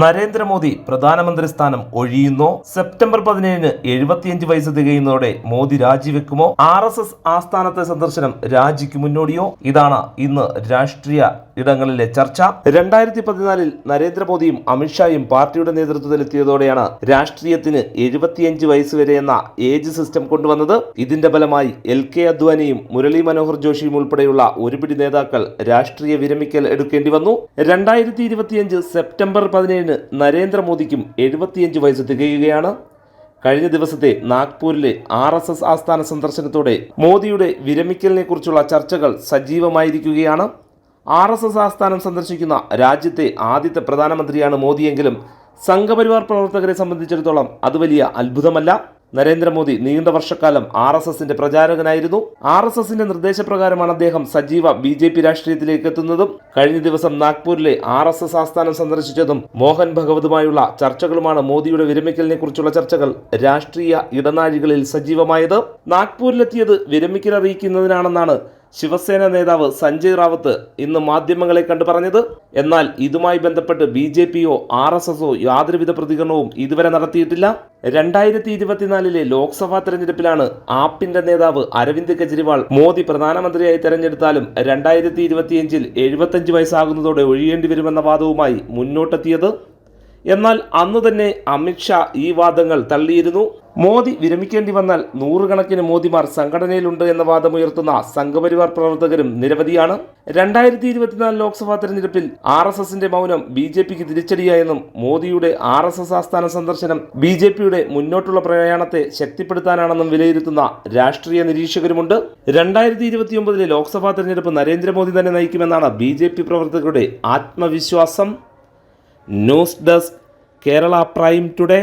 നരേന്ദ്രമോദി പ്രധാനമന്ത്രി സ്ഥാനം ഒഴിയുന്നോ? സെപ്റ്റംബർ പതിനേഴിന് എഴുപത്തിയഞ്ച് വയസ്സ് തികയുന്നതോടെ മോദി രാജിവെക്കുമോ? ആർ എസ് എസ് ആസ്ഥാനത്തെ സന്ദർശനം രാജിക്ക് മുന്നോടിയോ? ഇതാണ് ഇന്ന് രാഷ്ട്രീയ ഇടങ്ങളിലെ ചർച്ച. രണ്ടായിരത്തി പതിനാലിൽ നരേന്ദ്രമോദിയും അമിത്ഷായും പാർട്ടിയുടെ നേതൃത്വത്തിലെത്തിയതോടെയാണ് രാഷ്ട്രീയത്തിന് എഴുപത്തിയഞ്ച് വയസ്സ് വരെ എന്ന ഏജ് സിസ്റ്റം കൊണ്ടുവന്നത്. ഇതിന്റെ ഫലമായി എൽ കെ അദ്വാനിയും മുരളി മനോഹർ ജോഷിയും ഉൾപ്പെടെയുള്ള ഒരുപിടി നേതാക്കൾ രാഷ്ട്രീയ വിരമിക്കൽ എടുക്കേണ്ടി വന്നു. രണ്ടായിരത്തി ഇരുപത്തിയഞ്ച് സെപ്റ്റംബർ പതിനേഴിന് നരേന്ദ്രമോദിക്കും എഴുപത്തിയഞ്ച് വയസ്സ് തികയുകയാണ്. കഴിഞ്ഞ ദിവസത്തെ നാഗ്പൂരിലെ ആർ എസ് എസ് ആസ്ഥാന സന്ദർശനത്തോടെ മോദിയുടെ വിരമിക്കലിനെ കുറിച്ചുള്ള ചർച്ചകൾ സജീവമായിരിക്കുകയാണ്. ആർ എസ് എസ് ആസ്ഥാനം സന്ദർശിക്കുന്ന രാജ്യത്തെ ആദ്യത്തെ പ്രധാനമന്ത്രിയാണ് മോദിയെങ്കിലും സംഘപരിവാർ പ്രവർത്തകരെ സംബന്ധിച്ചിടത്തോളം അത് വലിയ അത്ഭുതമല്ല. നരേന്ദ്രമോദി നീണ്ട വർഷക്കാലം ആർ എസ് എസിന്റെ പ്രചാരകനായിരുന്നു. ആർ എസ് എസിന്റെ നിർദ്ദേശപ്രകാരമാണ് അദ്ദേഹം സജീവ ബി ജെ പി രാഷ്ട്രീയത്തിലേക്ക് എത്തുന്നതും കഴിഞ്ഞ ദിവസം നാഗ്പൂരിലെ ആർ എസ് എസ് ആസ്ഥാനം സന്ദർശിച്ചതും മോഹൻ ഭഗവതുമായുള്ള ചർച്ചകളുമാണ് മോദിയുടെ വിരമിക്കലിനെ കുറിച്ചുള്ള ചർച്ചകൾ രാഷ്ട്രീയ ഇടനാഴികളിൽ സജീവമായത്. നാഗ്പൂരിലെത്തിയത് വിരമിക്കൽ അറിയിക്കുന്നതിനാണെന്നാണ് ശിവസേന നേതാവ് സഞ്ജയ് റാവത്ത് ഇന്ന് മാധ്യമങ്ങളെ കണ്ടു പറഞ്ഞത് എന്നാൽ ഇതുമായി ബന്ധപ്പെട്ട് ബി ജെ പിയോ ആർ എസ് എസോ യാതൊരുവിധ പ്രതികരണവും ഇതുവരെ നടത്തിയിട്ടില്ല. രണ്ടായിരത്തി ഇരുപത്തിനാലിലെ ലോക്സഭാ തെരഞ്ഞെടുപ്പിലാണ് ആപ്പിന്റെ നേതാവ് അരവിന്ദ് കെജ്രിവാൾ മോദി പ്രധാനമന്ത്രിയായി തെരഞ്ഞെടുത്താലും രണ്ടായിരത്തി ഇരുപത്തിയഞ്ചിൽ എഴുപത്തഞ്ച് വയസ്സാകുന്നതോടെ ഒഴിയേണ്ടി വരുമെന്ന വാദവുമായി മുന്നോട്ടെത്തിയത്. എന്നാൽ അന്ന് തന്നെ അമിത്ഷാ ഈ വാദങ്ങൾ തള്ളിയിരുന്നു. മോദി വിരമിക്കേണ്ടി വന്നാൽ നൂറുകണക്കിന് മോദിമാർ സംഘടനയിലുണ്ട് എന്ന വാദമുയർത്തുന്ന സംഘപരിവാർ പ്രവർത്തകരും നിരവധിയാണ്. രണ്ടായിരത്തി ഇരുപത്തിനാല് ലോക്സഭാ തെരഞ്ഞെടുപ്പിൽ ആർ എസ് എസിന്റെ മൗനം ബി ജെ പിക്ക് തിരിച്ചടിയായെന്നും മോദിയുടെ ആർ എസ് എസ് ആസ്ഥാന സന്ദർശനം ബി ജെ പിയുടെ മുന്നോട്ടുള്ള പ്രയാണത്തെ ശക്തിപ്പെടുത്താനാണെന്നും വിലയിരുത്തുന്ന രാഷ്ട്രീയ നിരീക്ഷകരുമുണ്ട്. രണ്ടായിരത്തി ഇരുപത്തിയൊമ്പതിലെ ലോക്സഭാ തെരഞ്ഞെടുപ്പ് നരേന്ദ്രമോദി തന്നെ നയിക്കുമെന്നാണ് ബി ജെ പി പ്രവർത്തകരുടെ ആത്മവിശ്വാസം. News desk Kerala prime today